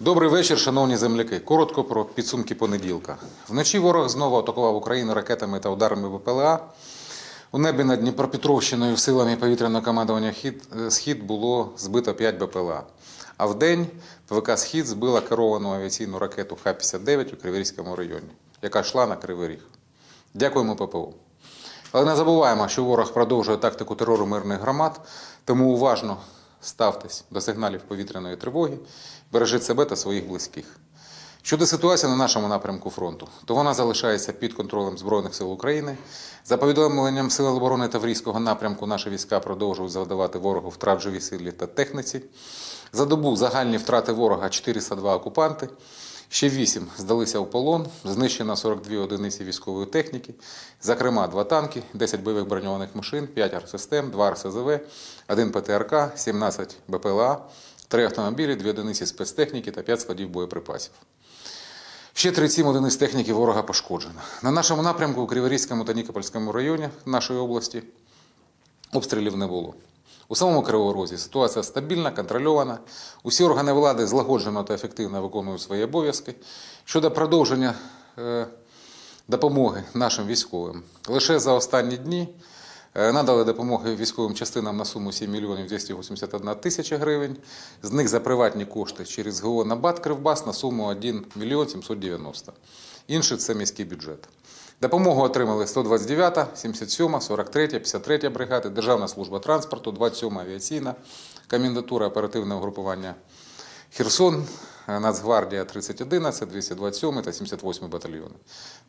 Добрий вечір, шановні земляки. Коротко про підсумки понеділка. Вночі ворог знову атакував Україну ракетами та ударами БПЛА. У небі над Дніпропетровщиною силами повітряного командування е, Схід було збито 5 БПЛА. А вдень ПВК Схід збила керовану авіаційну ракету Х-59 у Криворізькому районі, яка йшла на Кривий Ріг. Дякуємо ППО. Але не забуваємо, що ворог продовжує тактику терору мирних громад, тому уважно ставтесь до сигналів повітряної тривоги, бережіть себе та своїх близьких. Щодо ситуації на нашому напрямку фронту, то вона залишається під контролем Збройних сил України. За повідомленням Сил оборони Таврійського напрямку, наші війська продовжують завдавати ворогу втрат живій силі та техніці. За добу загальні втрати ворога 402 окупанти. Ще 8 здалися у полон, знищено 42 одиниці військової техніки, зокрема 2 танки, 10 бойових броньованих машин, 5 артсистем, 2 РСЗВ, 1 ПТРК, 17 БПЛА, 3 автомобілі, 2 одиниці спецтехніки та 5 складів боєприпасів. Ще 37 одиниць техніки ворога пошкоджено. На нашому напрямку у Криворізькому та Нікопольському районі нашої області обстрілів не було. У самому Кривому Розі ситуація стабільна, контрольована. Усі органи влади злагоджено та ефективно виконують свої обов'язки. Щодо продовження е, допомоги нашим військовим, лише за останні дні е, надали допомоги військовим частинам на суму 7 мільйонів 281 тисяча гривень. З них за приватні кошти через ГО «Набат Кривбас на суму 1 мільйон 790. Інше це міський бюджет. Допомогу отримали 129, 77, 43, 53 бригади, Державна служба транспорту, 27 авіаційна, комендатура оперативного групування Херсон, Нацгвардія 3011, 227 та 78 батальйони.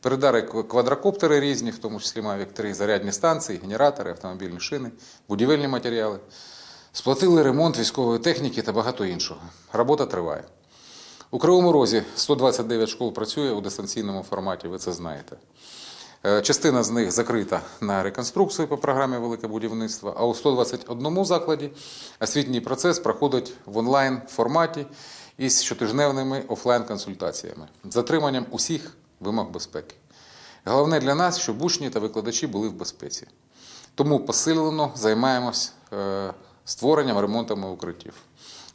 Передали квадрокоптери різні, в тому числі Mavic 3, зарядні станції, генератори, автомобільні шини, будівельні матеріали. Сплатили ремонт військової техніки та багато іншого. Робота триває. У Кривому Розі 129 школ працює у дистанційному форматі, ви це знаєте. Е, Частина з них закрита на реконструкцію по програмі Велике будівництво, а у 121 закладі освітній процес проходить в онлайн форматі із щотижневними офлайн-консультаціями затриманням усіх вимог безпеки. Головне для нас, щоб учні та викладачі були в безпеці. Тому посилено займаємось е, створенням ремонтами укриттів.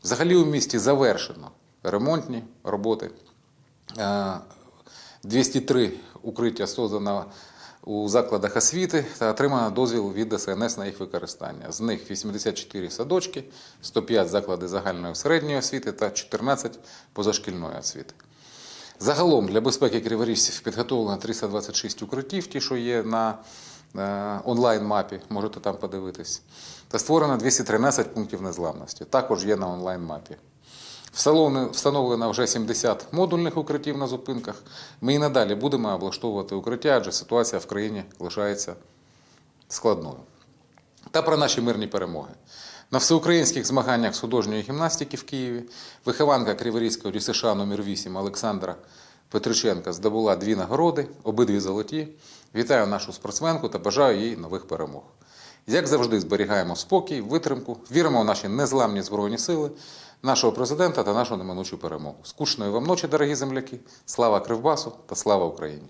Взагалі у місті завершено ремонтні роботи. Е, 203 укриття создано у закладах освіти та отримано дозвіл від ДСНС на їх використання. З них 84 садочки, 105 заклади загальної середньої освіти та 14 позашкільної освіти. Загалом для безпеки криворіжців підготовлено 326 укриттів, ті, що є на е, онлайн-мапі, можете там подивитись. Та створено 213 пунктів незламності, також є на онлайн-мапі. Встановлено- Встановлено вже 70 модульних укриттів на зупинках. Ми і надалі будемо облаштовувати укриття, адже ситуація в країні лишається складною. Та про наші мирні перемоги. На всеукраїнських змаганнях з художньої гімнастики в Києві вихованка Криворізького ДЮСШ номер 8 Олександра Петриченка здобула дві нагороди, обидві золоті. Вітаю нашу спортсменку та бажаю їй нових перемог. Як завжди, зберігаємо спокій, витримку, віримо в наші незламні збройні сили, нашого президента та нашу неминучу перемогу. Скучної вам ночі, дорогі земляки! Слава Кривбасу та слава Україні!